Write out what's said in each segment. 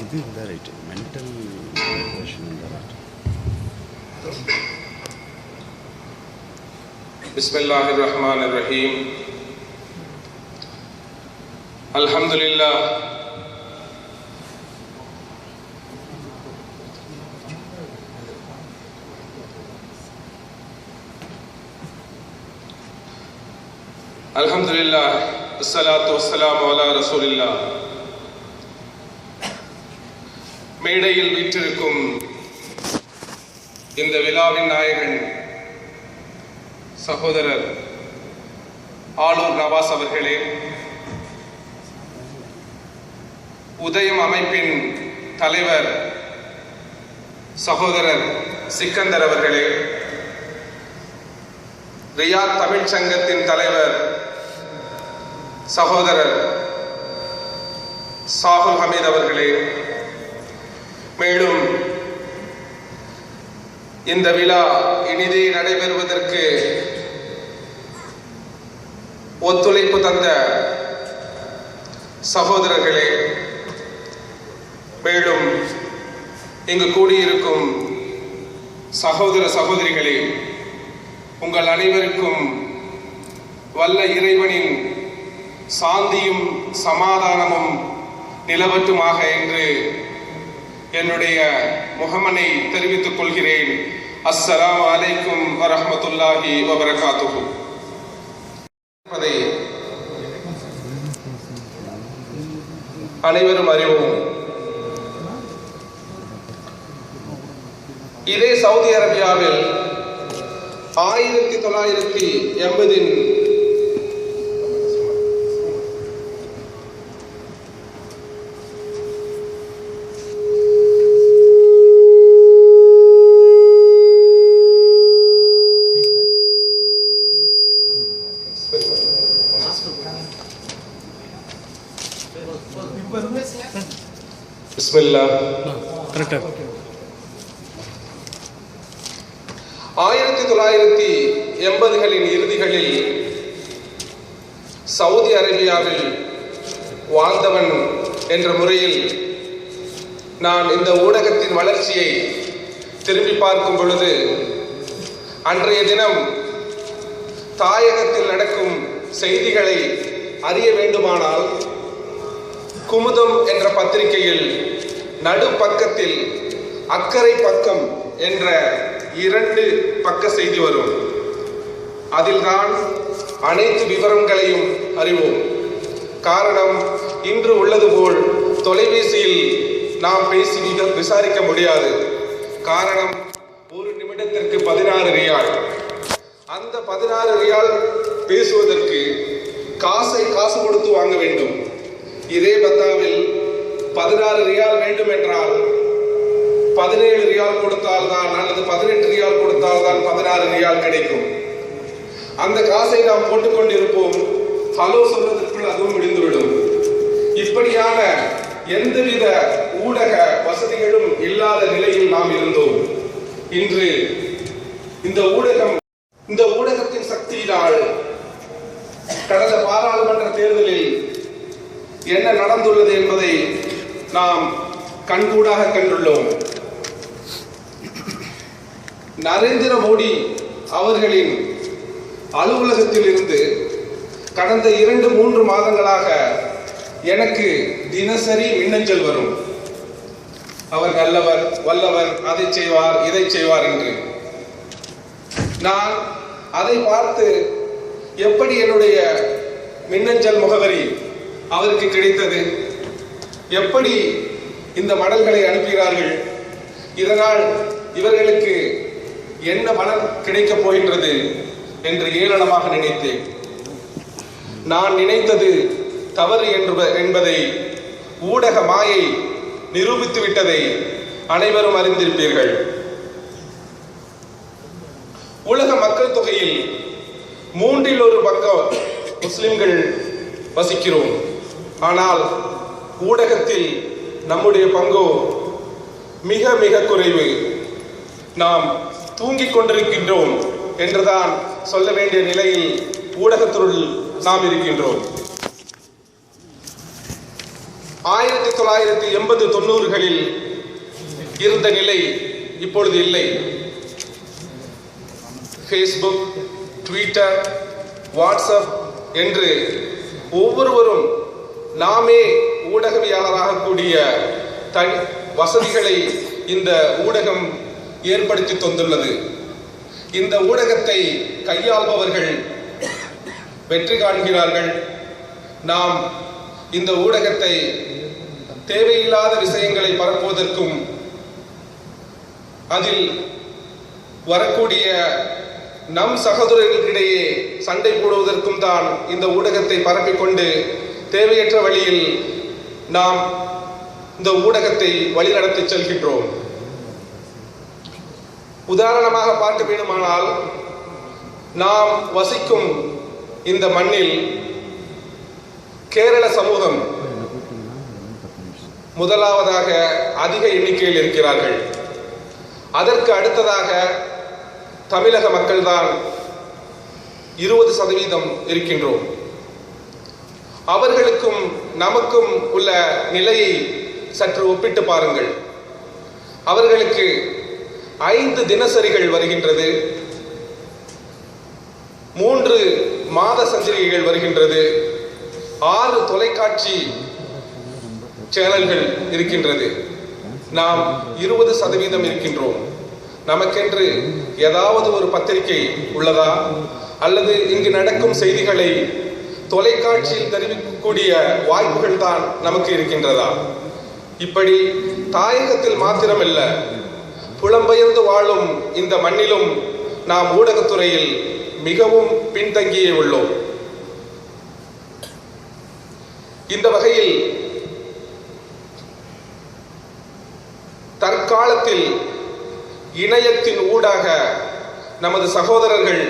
இது இந்த right mental question இந்த ரைட்டு بسم الله الرحمن الرحيم الحمد لله الحمد لله الصلاة والسلام على رسول الله மேடையில் வீற்றிருக்கும் இந்த விழாவின் நாயகன் சகோதரர் ஆளூர் நவாஸ் அவர்களே உதயம் அமைப்பின் தலைவர் சகோதரர் சிக்கந்தர் அவர்களே ரியாத் தமிழ் சங்கத்தின் தலைவர் சகோதரர் சாகுல் ஹமீத் அவர்களே மேலும் இந்த விழா இனிதே நடைபெறுவதற்கு ஒத்துழைப்பு தந்த சகோதரர்களே மேலும் இங்கு கூடியிருக்கும் சகோதர சகோதரிகளே உங்கள் அனைவருக்கும் வல்ல இறைவனின் சாந்தியும் சமாதானமும் நிலவட்டுமாக என்று என்னுடைய முகமனை தெரிவித்துக் கொள்கிறேன். அஸ்ஸலாம் அலைக்கும் வரஹமத்துல்லாஹி வபரகாத்துஹு. அனைவரும் அறிவோம். இதே சவுதி அரேபியாவில் ஆயிரத்தி தொள்ளாயிரத்தி எண்பதின் ஆயிரத்தி தொள்ளாயிரத்தி எண்பதுகளின் இறுதிகளில் சவுதி அரேபியாவில் வாழ்ந்தவன் என்ற முறையில் நான் இந்த ஊடகத்தின் வளர்ச்சியை திரும்பி பார்க்கும் பொழுது அன்றைய தினம் தாயகத்தில் நடக்கும் செய்திகளை அறிய வேண்டுமானால் குமுதம் என்ற பத்திரிகையில் நடு பக்கத்தில் அக்கறை பக்கம் என்ற இரண்டு பக்க செய்தி வரும். அதில்தான் அனைத்து விவரங்களையும் அறிவோம். காரணம் இன்று உள்ளது போல் தொலைபேசியில் நாம் பேசி விசாரிக்க முடியாது. காரணம் ஒரு நிமிடத்திற்கு பதினாறு ரியால். அந்த பதினாறு ரியால் பேசுவதற்கு காசை காசு கொடுத்து வாங்க வேண்டும். இதே பத்தாவில் பதினாறு ரியால் வேண்டும் என்றால் பதினேழு ரியால் கொடுத்தால்தான் அல்லது பதினெட்டு ரியால் கொடுத்தால்தான் பதினாறு ரியால் கிடைக்கும். அந்த காசை நாம் போட்டுக்கொண்டிருப்போம் ஹலோ சொல்வதற்குள் அதுவும் முடிந்துவிடும் இப்படியான எந்தவித ஊடக வசதிகளும் இல்லாத நிலையில் நாம் இருந்தோம். இன்று இந்த ஊடகம் இந்த ஊடகத்தின் சக்தியினால் கடந்த பாராளுமன்ற தேர்தலில் என்ன நடந்துள்ளது என்பதை நாம் கண்கூடாக கண்டுள்ளோம். நரேந்திர மோடி அவர்களின் அலுவலகத்தில் இருந்து கடந்த இரண்டு மூன்று மாதங்களாக எனக்கு தினசரி மின்னஞ்சல் வரும். அவர் நல்லவர் வல்லவர் அதை செய்வார் இதை செய்வார் என்று. நான் அதை பார்த்து எப்படி என்னுடைய மின்னஞ்சல் முகவரி அவருக்கு கிடைத்தது. எப்படி இந்த மடல்களை அனுப்புகிறார்கள் இதனால் இவர்களுக்கு என்ன பலன் கிடைக்கப் போகின்றது என்று ஏளனமாக நினைத்தேன். நான் நினைத்தது தவறு என்று என்பதை ஊடக மாயை நிரூபித்து விட்டதை அனைவரும் அறிந்திருப்பீர்கள். உலக மக்கள் தொகையில் மூன்றில் ஒரு பக்கம் முஸ்லிம்கள் வசிக்கிறோம். ஆனால் ஊடகத்தில் நம்முடைய பங்கோ மிக மிக குறைவு. நாம் தூங்கிக் கொண்டிருக்கின்றோம் என்றுதான் சொல்ல வேண்டிய நிலையில் ஊடகத்துள் நாம் இருக்கின்றோம். ஆயிரத்தி தொள்ளாயிரத்தி எண்பது தொண்ணூறுகளில் இருந்த நிலை இப்பொழுது இல்லை. ஃபேஸ்புக் ட்விட்டர் வாட்ஸ்அப் என்று ஒவ்வொருவரும் நாமே ஊடகவியாளராக கூடிய தனி வசதிகளை இந்த ஊடகம் ஏற்படுத்தி தந்துள்ளது. இந்த ஊடகத்தை கையாள்பவர்கள் வெற்றி காண்கிறார்கள். நாம் இந்த ஊடகத்தை தேவையில்லாத விஷயங்களை பரப்புவதற்கும் அதில் வரக்கூடிய நம் சகோதரர்களுக்கிடையே சண்டை போடுவதற்கும் தான் இந்த ஊடகத்தை பரப்பிக்கொண்டு தேவையற்ற வழியில் நாம் இந்த ஊடகத்தை வழிநடத்தி செல்கின்றோம். உதாரணமாக பார்க்க வேண்டுமானால் நாம் வசிக்கும் இந்த மண்ணில் கேரள சமூகம் முதலாவதாக அதிக எண்ணிக்கையில் இருக்கிறார்கள். அதற்கு அடுத்ததாக தமிழக மக்கள்தான் இருபது சதவீதம் இருக்கின்றோம். அவர்களுக்கும் நமக்கும் உள்ள நிலையை சற்று ஒப்பிட்டு பாருங்கள். அவர்களுக்கு ஐந்து தினசரிகள் வருகின்றது. மூன்று மாத சஞ்சரிகைகள் வருகின்றது. ஆறு தொலைக்காட்சி சேனல்கள் இருக்கின்றது. நாம் இருபது சதவீதம் இருக்கின்றோம். நமக்கென்று ஏதாவது ஒரு பத்திரிகை உள்ளதா? அல்லது இங்கு நடக்கும் செய்திகளை தொலைக்காட்சியில் தெரிவிக்கக்கூடிய வாய்ப்புகள் தான் நமக்கு இருக்கின்றதா? இப்படி தாயகத்தில் மாத்திரமல்ல புலம்பெயர்ந்து வாழும் இந்த மண்ணிலும் நாம் ஊடகத்துறையில் மிகவும் பின்தங்கியே உள்ளோம். இந்த வகையில் தற்காலத்தில் இணையத்தின் ஊடாக நமது சகோதரர்கள்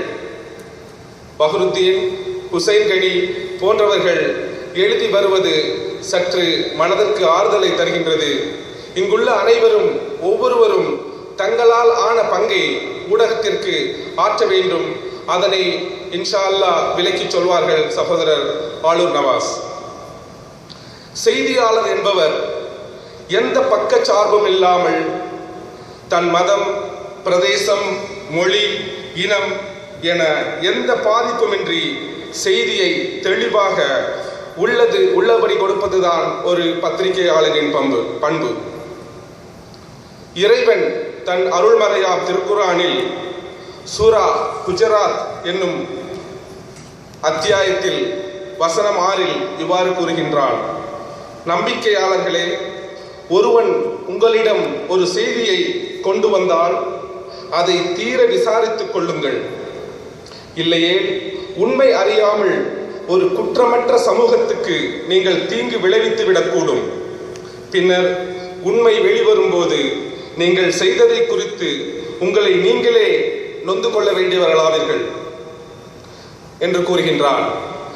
பஹருத்தீன் ஹுசைன் கனி போன்றவர்கள் எழுதி வருவது சற்று மனதிற்கு ஆறுதலை தருகின்றது. இங்குள்ள அனைவரும் ஒவ்வொருவரும் தங்களால் ஆன பங்கை ஊடகத்திற்கு ஆற்ற வேண்டும். அதனை இன்ஷா அல்லா விலக்கிச் சொல்வார்கள் சகோதரர் ஆலூர் நவாஸ். செய்தியாளர் என்பவர் எந்த பக்கச்சார்பும் இல்லாமல் தன் மதம் பிரதேசம் மொழி இனம் என எந்த பாதிப்புமின்றி செய்தியை தெளிவாக உள்ளது உள்ளபடி கொடுப்பதுதான் ஒரு பத்திரிகையாளரின் பண்பு பண்பு. இறைவன் தன் அருள்மறையாம் திருக்குரானில் சூரா குஜராத் என்னும் அத்தியாயத்தில் வசனம் ஆறில் இவ்வாறு கூறுகின்றான். நம்பிக்கையாளர்களே ஒருவன் உங்களிடம் ஒரு செய்தியை கொண்டு வந்தால் அதை தீர விசாரித்துக் கொள்ளுங்கள். இல்லையே உண்மை அறியாமல் ஒரு குற்றமற்ற சமூகத்துக்கு நீங்கள் தீங்கு விளைவித்து விடக்கூடும். பின்னர் உண்மை வெளிவரும்போது நீங்கள் செய்ததை குறித்து உங்களை நீங்களே நொந்து கொள்ள வேண்டியவர்களாவீர்கள் என்று கூறுகின்றான்.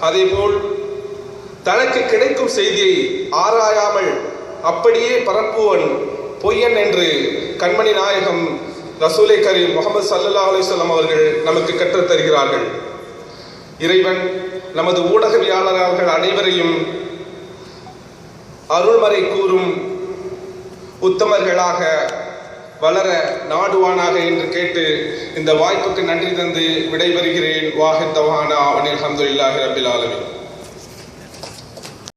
அதேபோல் தனக்கு கிடைக்கும் செய்தியை ஆராயாமல் அப்படியே பரப்புவன் பொய்யன் என்று கண்மணி நாயகம் ரசூலை கரீம் முகமது சல்லா அலிசல்லாம் அவர்கள் நமக்கு கற்றுத் தருகிறார்கள். இறைவன் நமது ஊடகவியாளர்கள் அனைவரையும் அருள்மறை கூறும் உத்தமர்களாக வளர நாடுவானாக என்று கேட்டு இந்த வாய்ப்புக்கு நன்றி தந்து விடைபெறுகிறேன். வாஹித் தவானா அனில் அஹமதுல்லாஹி ரபில் ஆலமின்.